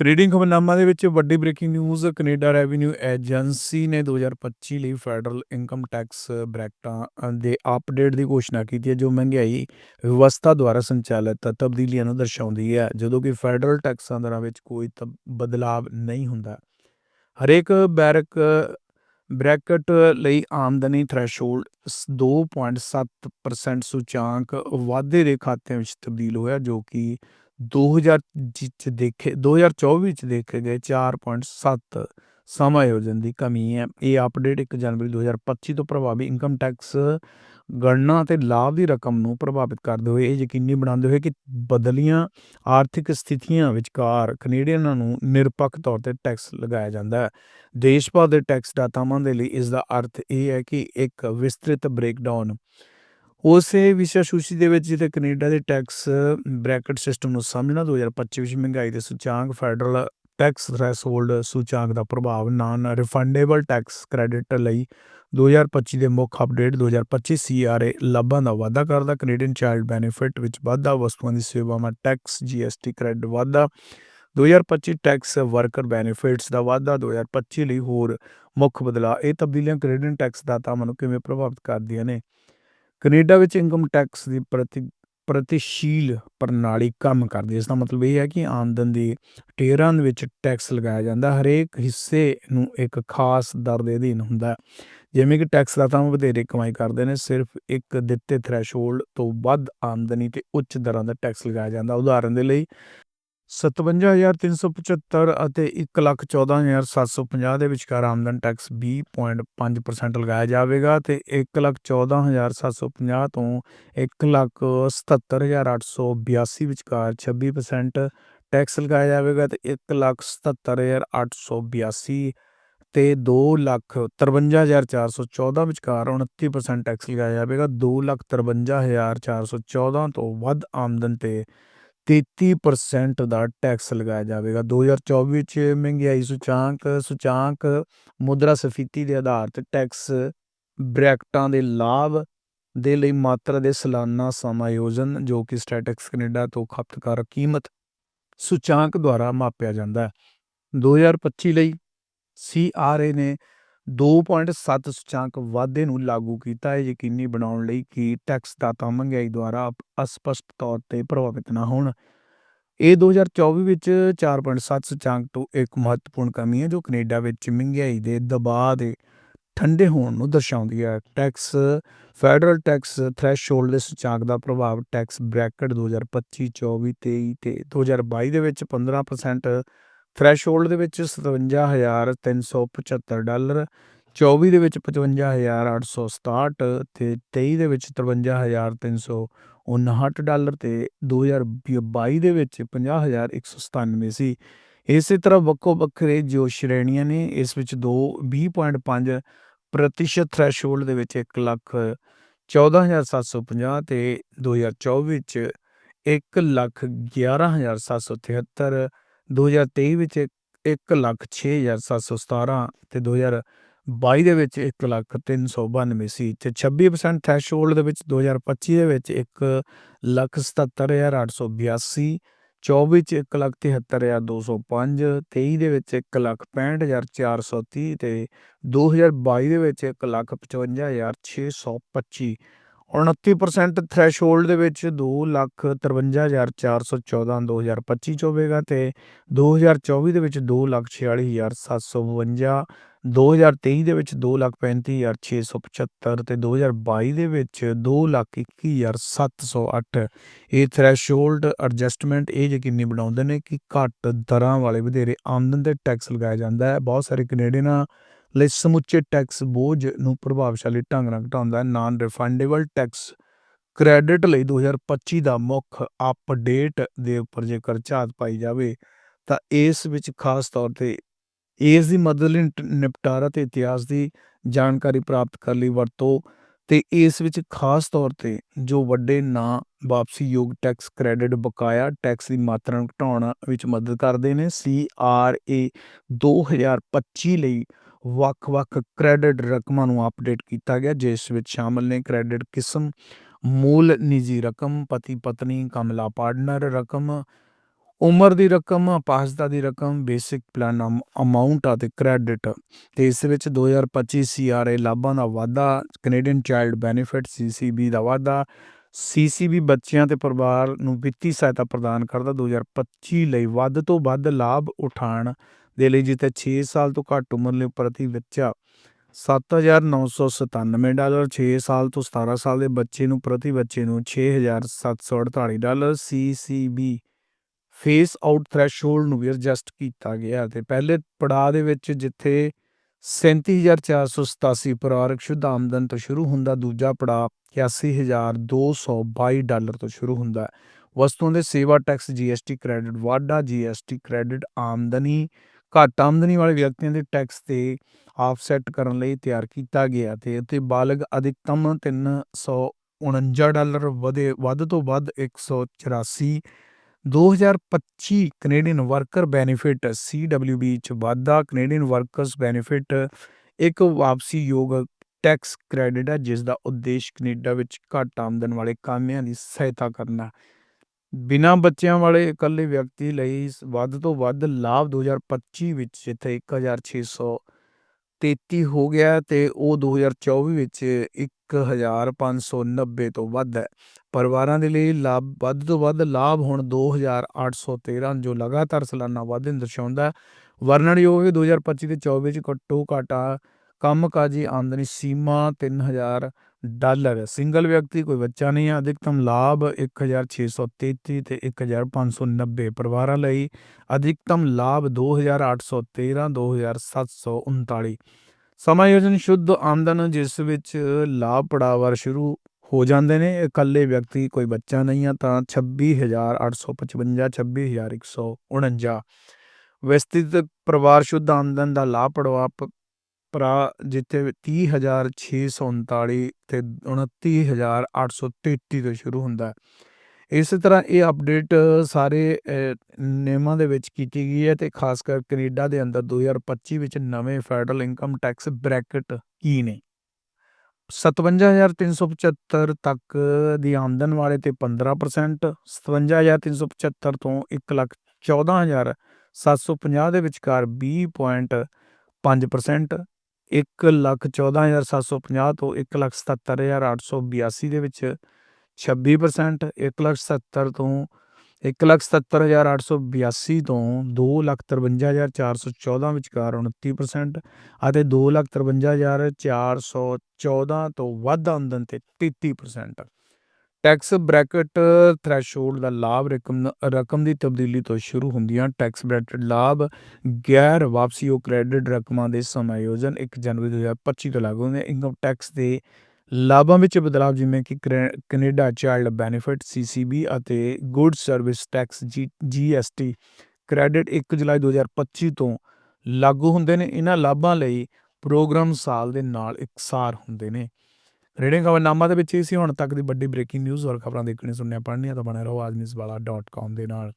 Canadian ਖਬਰਨਾਮਾ ਦੇ ਵਿੱਚ ਵੱਡੀ breaking news, Canada revenue agency ਨੇ 2025 ਲਈ ਫੈਡਰਲ ਇਨਕਮ ਟੈਕਸ ਬ੍ਰੈਕਟਾਂ ਦੇ ਅਪਡੇਟ ਦੀ ਘੋਸ਼ਣਾ ਕੀਤੀ ਹੈ, ਜੋ ਮਹਿੰਗਾਈ ਵਿਵਸਥਾ ਦੁਆਰਾ ਸੰਚਾਲਿਤ ਤਬਦੀਲੀਆਂ ਨੂੰ ਦਰਸਾਉਂਦੀ ਹੈ, ਜਦੋਂ ਕਿ ਫੈਡਰਲ ਟੈਕਸਾਂ ਦਰਾਂ ਵਿੱਚ ਕੋਈ ਤਬ- ਬਦਲਾਵ ਨਹੀਂ ਹੁੰਦਾ। ਹਰੇਕ ਬੈਰਕ, ਬ੍ਰੈਕਟ ਲਈ ਆਮਦਨੀ ਥ੍ਰੈਸ਼ੋਲਡ 2.7% ਸੂਚਾਂਕ ਵਾਧੇ ਦੇ ਖਾਤਿਆਂ ਵਿੱਚ ਤਬਦੀਲ ਹੋਇਆ, ਜੋ ਕਿ 2000 ਚ ਦੇਖੇ 2024 ਵਿੱਚ ਦੇਖੇ ਗਏ 4.7 ਸਮਾਯੋਜਨ ਦੀ ਕਮੀ ਹੈ। ਇਹ ਅਪਡੇਟ 1 ਜਨਵਰੀ 2025 ਤੋਂ ਪ੍ਰਭਾਵੀ ਇਨਕਮ ਟੈਕਸ ਗਣਨਾ ਤੇ ਲਾਭ ਦੀ ਰਕਮ ਨੂੰ ਪ੍ਰਭਾਵਿਤ ਕਰਦੇ ਹੋਏ ਇਹ ਯਕੀਨੀ ਬਣਾਉਂਦੇ ਹੋਏ ਕਿ ਬਦਲੀਆਂ ਆਰਥਿਕ ਸਥਿਤੀਆਂ ਵਿਚਕਾਰ ਕੈਨੇਡੀਅਨਾਂ ਨੂੰ ਨਿਰਪੱਖ ਤੌਰ ਤੇ ਟੈਕਸ ਲਗਾਇਆ ਜਾਂਦਾ ਹੈ। ਦੇਸ਼ ਭਰ ਦੇ ਟੈਕਸ ਦਾਤਾਵਾਂ ਦੇ ਲਈ ਇਸ ਦਾ ਅਰਥ ਇਹ ਹੈ ਕਿ ਇੱਕ ਵਿਸਤ੍ਰਿਤ ਬ੍ਰੇਕਡਾਊਨ ਉਸੇ ਵਿਸ਼ਾ ਸੂਚੀ ਦੇ ਵਿੱਚ ਜਿੱਥੇ ਕੈਨੇਡਾ ਦੇ ਟੈਕਸ ਬ੍ਰੈਕਟ ਸਿਸਟਮ ਨੂੰ ਸਮਝਣਾ 2025 ਵਿੱਚ ਮਹਿੰਗਾਈ ਦੇ ਸੂਚਾਂਕ, ਫੈਡਰਲ ਟੈਕਸ ਥ੍ਰੈਸ਼ੋਲਡ ਸੂਚਾਂਕ ਦਾ ਪ੍ਰਭਾਵ, ਨਾਨ ਰਿਫੰਡੇਬਲ ਟੈਕਸ ਕ੍ਰੈਡਿਟ ਲਈ 2025 ਦੇ ਮੁੱਖ ਅਪਡੇਟ 2025 ਸੀਆਰਏ ਲਾਭਾਂ ਦਾ ਵਾਧਾ ਕਰਦਾ, ਕੈਨੇਡੀਅਨ ਚਾਈਲਡ ਬੈਨੀਫਿਟ ਵਿੱਚ ਵਾਧਾ, ਵਸਤੂਆਂ ਦੀ ਸੇਵਾਵਾਂ, ਟੈਕਸ, ਜੀਐਸਟੀ ਕ੍ਰੈਡਿਟ ਵਾਧਾ 2025 ਟੈਕਸ ਵਰਕਰ ਬੈਨੀਫਿਟਸ ਦਾ ਵਾਧਾ 2025 ਲਈ ਹੋਰ ਮੁੱਖ ਬਦਲਾਅ, ਇਹ ਤਬਦੀਲੀਆਂ ਕੈਨੇਡੀਅਨ ਟੈਕਸ ਦਾਤਾਵਾਂ ਨੂੰ ਕਿਵੇਂ ਪ੍ਰਭਾਵਿਤ ਕਰਦੀਆਂ ਨੇ? ਕੈਨੇਡਾ ਵਿੱਚ ਇਨਕਮ ਟੈਕਸ ਦੀ ਪ੍ਰਤੀ, ਪ੍ਰਤੀਸ਼ੀਲ ਪ੍ਰਣਾਲੀ ਕੰਮ ਕਰਦੀ ਹੈ। ਇਸ ਦਾ ਮਤਲਬ ਇਹ ਹੈ ਕਿ ਆਮਦਨ ਦੀ ਟੇਰਾਂ ਵਿੱਚ ਟੈਕਸ ਲਗਾਇਆ ਜਾਂਦਾ। ਹਰੇਕ ਹਿੱਸੇ ਨੂੰ ਇੱਕ ਖਾਸ ਦਰ ਦੇ ਅਧੀਨ ਹੁੰਦਾ ਜਿਵੇਂ ਕਿ ਟੈਕਸ ਦਾਤਾ ਵਧੇਰੇ ਕਮਾਈ ਕਰਦੇ ਨੇ, ਸਿਰਫ ਇੱਕ ਦਿੱਤੇ ਥ੍ਰੈਸ਼ੋਲਡ ਤੋਂ ਵੱਧ ਆਮਦਨੀ ਤੇ ਉੱਚ ਦਰਾਂ ਦਾ ਟੈਕਸ ਲਗਾਇਆ ਜਾਂਦਾ। ਉਦਾਹਰਨ ਦੇ ਲਈ 57375 ਅਤੇ 114750 ਦੇ ਵਿਚਕਾਰ ਆਮਦਨ ਟੈਕਸ 20.5% ਲਗਾਇਆ ਜਾਵੇਗਾ ਤੇ 114750 ਤੋਂ 177882 ਵਿਚਕਾਰ 26% ਟੈਕਸ ਲਗਾਇਆ ਜਾਵੇਗਾ ਤੇ 177882 ਤੇ 253414 ਵਿਚਕਾਰ 29% ਟੈਕਸ ਲਗਾਇਆ ਜਾਵੇਗਾ। 253414 ਤੋਂ ਵੱਧ ਆਮਦਨ ਤੇ 33% ਦਾ ਟੈਕਸ ਲਗਾਇਆ ਜਾਵੇਗਾ। 2024 ਵਿੱਚ ਮਹਿੰਗਾਈ ਸੂਚਾਂਕ ਸੂਚਾਂਕ ਮੁਦਰਾ ਸਫੀਤੀ ਦੇ ਆਧਾਰ ਤੇ ਟੈਕਸ ਬ੍ਰੈਕਟਾਂ ਦੇ ਲਾਭ ਦੇ ਲਈ ਮਾਤਰਾ ਦੇ ਸਾਲਾਨਾ ਸਮਾਯੋਜਨ, ਜੋ ਕਿ ਸਟੈਟਿਕਸ ਕੈਨੇਡਾ ਤੋਂ ਖਪਤਕਾਰ ਕੀਮਤ ਸੂਚਾਂਕ ਦੁਆਰਾ ਮਾਪਿਆ ਜਾਂਦਾ ਹੈ। 2025 ਲਈ ਸੀਆਰਏ ਨੇ 2.7 ਸੂਚਾਂਕ ਵਾਧੇ ਨੂੰ ਲਾਗੂ ਕੀਤਾ ਹੈ ਯਕੀਨੀ ਬਣਾਉਣ ਲਈ ਕਿ ਟੈਕਸ ਦਾਤਾ ਮਹਿੰਗਾਈ ਦੁਆਰਾ ਅਸਪਸ਼ਟ ਤੌਰ ਤੇ ਪ੍ਰਭਾਵਿਤ ਨਾ ਹੋਣ। ਇਹ 2024 ਵਿੱਚ 4.7 ਸੂਚਾਂਕ ਤੋਂ ਇੱਕ ਮਹੱਤਵਪੂਰਨ ਕਮੀ ਹੈ ਜੋ ਕੈਨੇਡਾ ਵਿੱਚ ਮਹਿੰਗਾਈ ਦੇ ਦਬਾਅ ਦੇ ਠੰਡੇ ਹੋਣ ਨੂੰ ਦਰਸਾਉਂਦੀ ਹੈ। ਟੈਕਸ, ਫੈਡਰਲ ਟੈਕਸ ਥ੍ਰੈਸ਼ੋਲਡ ਦੇ ਸੂਚਾਂਕ ਦਾ ਪ੍ਰਭਾਵ ਟੈਕਸ ਬ੍ਰੈਕਟ 2025 24 23 ਤੇ 2022 ਦੇ ਵਿੱਚ 15% ਥ੍ਰੈਸ਼ੋਲਡ ਦੇ ਵਿੱਚ 57375 ਡਾਲਰ 24 ਦੇ ਵਿੱਚ 55867 ਤੇ 23 ਦੇ ਵਿੱਚ 53359 ਡਾਲਰ ਤੇ 2022 ਦੇ ਵਿੱਚ 50197 ਸੀ ਇਸੇ ਤਰ੍ਹਾਂ ਵੱਖੋ ਵੱਖਰੇ ਜੋ ਸ਼੍ਰੇਣੀਆਂ ਨੇ, ਇਸ ਵਿੱਚ 2 20.5 ਪ੍ਰਤੀਸ਼ਤ ਥ੍ਰੈਸ਼ੋਲਡ ਦੇ ਵਿੱਚ 1 ਲੱਖ 14750 ਤੇ 2024 ਵਿੱਚ 1 ਲੱਖ 11773 2023 ਵਿੱਚ 1 ਲੱਖ 6717 ਤੇ 2022 ਦੇ ਵਿੱਚ 1 ਲੱਖ 392 ਸੀ ਤੇ 26% ਥ੍ਰੈਸ਼ੋਲਡ ਦੇ ਵਿੱਚ 2025 ਦੇ ਵਿੱਚ 1 ਲੱਖ 77882 24 ਚ 1 ਲੱਖ 73205 23 ਦੇ ਵਿੱਚ 1 ਲੱਖ 65430 ਤੇ 2022 ਦੇ ਵਿੱਚ 1 ਲੱਖ 55625 29% ਥ੍ਰੈਸ਼ੋਲਡ ਦੇ ਵਿੱਚ 2 ਲੱਖ 53414 2025 ਚ ਹੋਵੇਗਾ ਤੇ 2024 ਦੇ ਵਿੱਚ 2 ਲੱਖ 46752 2023 ਦੇ ਵਿੱਚ 2 ਲੱਖ 35675 ਤੇ 2022 ਦੇ ਵਿੱਚ 2 ਲੱਖ 21708 ਇਹ ਥ੍ਰੈਸ਼ੋਲਡ ਐਡਜਸਟਮੈਂਟ ਇਹ ਯਕੀਨੀ ਬਣਾਉਂਦੇ ਨੇ ਕਿ ਘੱਟ ਦਰਾਂ ਵਾਲੇ ਵਧੇਰੇ ਆਮਦਨ ਤੇ ਟੈਕਸ ਲਗਾਇਆ ਜਾਂਦਾ ਹੈ। ਬਹੁਤ ਸਾਰੇ ਕੈਨੇਡੀਅਨਾਂ ਲਈ ਸਮੁੱਚੇ ਟੈਕਸ ਬੋਝ ਨੂੰ ਪ੍ਰਭਾਵਸ਼ਾਲੀ ਢੰਗ ਨਾਲ ਘਟਾਉਂਦਾ ਹੈ। ਨਾਨ ਰਿਫੰਡੇਬਲ ਟੈਕਸ ਕ੍ਰੈਡਿਟ ਲਈ 2025 ਦਾ ਮੁੱਖ ਅਪਡੇਟ ਦੇ ਉੱਪਰ ਜੇਕਰ ਝਾਤ ਪਾਈ ਜਾਵੇ, ਤਾਂ ਇਸ ਵਿੱਚ ਖਾਸ ਤੌਰ ਤੇ ਇਸ ਦੀ ਮਦਦ ਲਈ ਨਿਪਟਾਰਾ ਤੇ ਇਤਿਹਾਸ ਦੀ ਜਾਣਕਾਰੀ ਪ੍ਰਾਪਤ ਕਰਨ ਲਈ ਵਰਤੋ ਤੇ ਇਸ ਵਿੱਚ ਖਾਸ ਤੌਰ ਤੇ ਜੋ ਵੱਡੇ ਨਾ ਵਾਪਸੀ ਯੋਗ ਟੈਕਸ ਕ੍ਰੈਡਿਟ ਬਕਾਇਆ ਟੈਕਸ ਦੀ ਮਾਤਰਾ ਨੂੰ ਘਟਾਉਣ ਵਿੱਚ ਮਦਦ ਕਰਦੇ ਨੇ ਸੀ ਆਰ ਏ 2025 ਲਈ ਵੱਖ-ਵੱਖ ਕ੍ਰੈਡਿਟ ਰਕਮਾਂ ਨੂੰ ਅਪਡੇਟ ਕੀਤਾ ਗਿਆ ਜਿਸ ਵਿੱਚ ਸ਼ਾਮਲ ਨੇ ਕ੍ਰੈਡਿਟ ਕਿਸਮ ਮੂਲ ਨਿੱਜੀ ਰਕਮ ਪਤੀ ਪਤਨੀ ਕਮਲਾ ਪਾਰਟਨਰ ਰਕਮ ਉਮਰ ਦੀ ਰਕਮ, ਅਪਾਹਜਤਾ ਦੀ ਰਕਮ, ਬੇਸਿਕ ਪਲਾਨ ਅਮ ਅਮਾਊਂਟ ਅਤੇ ਕ੍ਰੈਡਿਟ ਤੇ ਇਸ ਵਿੱਚ 2025 ਸੀਆਰਏ ਲਾਭਾਂ ਦਾ ਵਾਧਾ, ਕੈਨੇਡੀਅਨ ਚਾਈਲਡ ਬੈਨੀਫਿਟ ਸੀਸੀਬੀ ਦਾ ਵਾਧਾ, ਸੀਸੀਬੀ ਬੱਚਿਆਂ ਤੇ ਪਰਿਵਾਰ ਨੂੰ ਵਿੱਤੀ ਸਹਾਇਤਾ ਪ੍ਰਦਾਨ ਕਰਦਾ 2025 ਲਈ ਵੱਧ ਤੋਂ ਵੱਧ ਲਾਭ ਉਠਾਉਣ ਦੇ ਲਈ ਜਿੱਥੇ 6 ਸਾਲ ਤੋਂ ਘੱਟ ਉਮਰ ਲਈ ਪ੍ਰਤੀ ਬੱਚਾ 7997 ਡਾਲਰ 6 ਸਾਲ ਤੋਂ 17 ਸਾਲ ਦੇ ਬੱਚੇ ਨੂੰ ਪ੍ਰਤੀ ਬੱਚੇ ਨੂੰ 6748 dollar CCB phase out threshold ਨੂੰ ਵੀ ਐਡਜਸਟ ਕੀਤਾ ਗਿਆ ਤੇ ਪਹਿਲੇ ਪੜਾਅ ਦੇ ਵਿੱਚ ਜਿੱਥੇ 37487 ਪਰਿਵਾਰਕ ਸ਼ੁੱਧ ਆਮਦਨ ਤੋਂ ਸ਼ੁਰੂ ਹੁੰਦਾ, ਦੂਜਾ ਪੜਾਅ 81222 ਡਾਲਰ ਤੋਂ ਸ਼ੁਰੂ ਹੁੰਦਾ। ਵਸਤੂਆਂ ਦੇ ਸੇਵਾ ਟੈਕਸ ਜੀਐਸਟੀ ਕ੍ਰੈਡਿਟ ਵਾਧਾ ਜੀਐਸਟੀ ਕ੍ਰੈਡਿਟ ਆਮਦਨੀ ਘੱਟ ਆਮਦਨੀ ਵਾਲੇ ਵਿਅਕਤੀਆਂ ਦੇ ਟੈਕਸ ਤੇ ਆਫਸੈਟ ਕਰਨ ਲਈ ਤਿਆਰ ਕੀਤਾ ਗਿਆ ਤੇ ਅਤੇ ਬਾਲਗ ਅਧਿਕਤਮ 349 ਡਾਲਰ ਵਧੇ, ਵੱਧ ਤੋਂ ਵੱਧ 184 2025 ਕੈਨੇਡੀਅਨ ਵਰਕਰ ਬੈਨੀਫਿਟ ਸੀਡਬਲਯੂਬੀ ਚ ਵਾਧਾ ਕੈਨੇਡੀਅਨ ਵਰਕਰਸ ਬੈਨੀਫਿਟ ਇੱਕ ਵਾਪਸੀ ਯੋਗ ਟੈਕਸ ਕ੍ਰੈਡਿਟ ਹੈ ਜਿਸ ਦਾ ਉਦੇਸ਼ ਕੈਨੇਡਾ ਵਿੱਚ ਘੱਟ ਆਮਦਨ ਵਾਲੇ ਕਾਮਿਆਂ ਦੀ ਸਹਾਇਤਾ ਕਰਨਾ। ਬਿਨਾਂ ਬੱਚਿਆਂ ਵਾਲੇ ਇਕੱਲੇ ਵਿਅਕਤੀ ਲਈ ਸ- ਵੱਧ ਤੋਂ ਵੱਧ ਲਾਭ 2025 ਵਿੱਚ ਜਿੱਥੇ 1633 ਹੋ ਗਿਆ ਹੈ ਤੇ ਉਹ 2024 ਵਿੱਚ 1590 ਤੋਂ ਵੱਧ ਹੈ। ਪਰਿਵਾਰਾਂ ਦੇ ਲਈ ਲਾਭ, ਵੱਧ ਤੋਂ ਵੱਧ ਲਾਭ ਹੁਣ 2813 ਜੋ ਲਗਾਤਾਰ ਸਾਲਾਨਾ ਵਾਧੇ ਨੂੰ ਦਰਸਾਉਂਦਾ ਹੈ। ਵਰਣਨਯੋਗ ਹੈ 2025 ਤੇ 24 ਵਿੱਚ ਘੱਟੋ ਘਾਟਾ ਕੰਮਕਾਜੀ ਆਮਦਨੀ ਸੀਮਾ 3000 ਡਾਲਰ ਹੈ। ਸਿੰਗਲ ਵਿਅਕਤੀ, ਕੋਈ ਬੱਚਾ ਨਹੀਂ ਹੈ। ਅਧਿਕਤਮ ਲਾਭ 1633 ਤੇ 1590 ਪਰਿਵਾਰਾਂ ਲਈ। ਅਧਿਕਤਮ ਲਾਭ 2813 2739 ਸਮਾਯੋਜਨ ਸ਼ੁੱਧ ਆਮਦਨ, ਜਿਸ ਵਿੱਚ ਲਾਭ ਪੜਾਵਰ ਸ਼ੁਰੂ ਹੋ ਜਾਂਦੇ ਨੇ। ਇਕੱਲੇ ਵਿਅਕਤੀ, ਕੋਈ ਬੱਚਾ ਨਹੀਂ ਆ ਤਾਂ 26855 26149 ਵਿਸਤ੍ਰਿਤ ਪਰਿਵਾਰ ਸ਼ੁੱਧ ਆਮਦਨ ਦਾ ਲਾਭ ਪੜਵਾ ਭਰਾ, ਜਿੱਥੇ 30639 ਤੇ 29833 ਤੋਂ ਸ਼ੁਰੂ ਹੁੰਦਾ ਹੈ। ਇਸੇ ਤਰ੍ਹਾਂ ਇਹ ਅਪਡੇਟ ਸਾਰੇ ਨਿਯਮਾਂ ਦੇ ਵਿੱਚ ਕੀਤੀ ਗਈ ਹੈ ਤੇ ਖਾਸ ਕਰ ਕੈਨੇਡਾ ਦੇ ਅੰਦਰ 2025 ਵਿੱਚ ਨਵੇਂ ਫੈਡਰਲ ਇਨਕਮ ਟੈਕਸ ਬ੍ਰੈਕਟ ਕੀ ਨੇ? 57375 ਤੱਕ ਦੀ ਆਮਦਨ ਵਾਲੇ ਤੇ 15% 57375 ਤੋਂ 114750 ਦੇ ਵਿਚਕਾਰ 20.5% 114750 ਤੋਂ 177882 ਦੇ ਵਿੱਚ 26% 177000 ਤੋਂ 177882 ਤੋਂ 253414 ਵਿਚਕਾਰ 29% ਅਤੇ 253414 ਤੋਂ ਵੱਧ ਆਮਦਨ ਤੇ 33% ਟੈਕਸ ਬ੍ਰੈਕਟ ਥ੍ਰੈਸ਼ਹੋਲਡ ਦਾ ਲਾਭ ਰਕਮ ਰਕਮ ਦੀ ਤਬਦੀਲੀ ਤੋਂ ਸ਼ੁਰੂ ਹੁੰਦੀਆਂ ਟੈਕਸ ਬ੍ਰੈਕਟ ਲਾਭ ਗੈਰ ਵਾਪਸੀ ਉਹ ਕ੍ਰੈਡਿਟ ਰਕਮਾਂ ਦੇ ਸਮਾਯੋਜਨ 1 ਜਨਵਰੀ 2025 ਤੋਂ ਲਾਗੂ ਹੁੰਦੇ ਇਨਕਮ ਟੈਕਸ ਦੇ ਲਾਭਾਂ ਵਿੱਚ ਬਦਲਾਅ ਜਿਵੇਂ ਕਿ ਕ੍ਰੈ- ਕੈਨੇਡਾ ਚਾਈਲਡ ਬੈਨੀਫਿਟ, ਸੀਸੀਬੀ ਅਤੇ good service tax GST credit 1 ਜੁਲਾਈ 2025 ਤੋਂ ਲਾਗੂ ਹੁੰਦੇ ਨੇ। ਇਹਨਾਂ ਲਾਭਾਂ ਲਈ ਪ੍ਰੋਗਰਾਮ ਸਾਲ ਦੇ ਨਾਲ ਇਕਸਾਰ ਹੁੰਦੇ ਨੇ। ਰੇਡਿੰਗ ਖਬਰਨਾਮਾ ਦੇ ਵਿੱਚ ਇਹ ਸੀ, ਹੁਣ ਤੱਕ ਦੀ ਵੱਡੀ ਬ੍ਰੇਕਿੰਗ ਨਿਊਜ਼ ਔਰ ਖਬਰਾਂ ਦੇਖਣੀਆਂ ਸੁਣਨੀਆਂ ਪੜ੍ਹਨੀਆਂ ਤਾਂ ਬਣੇ ਰਹੋ ਆਜਨਿਸਵਾਲਾ.com ਦੇ ਨਾਲ।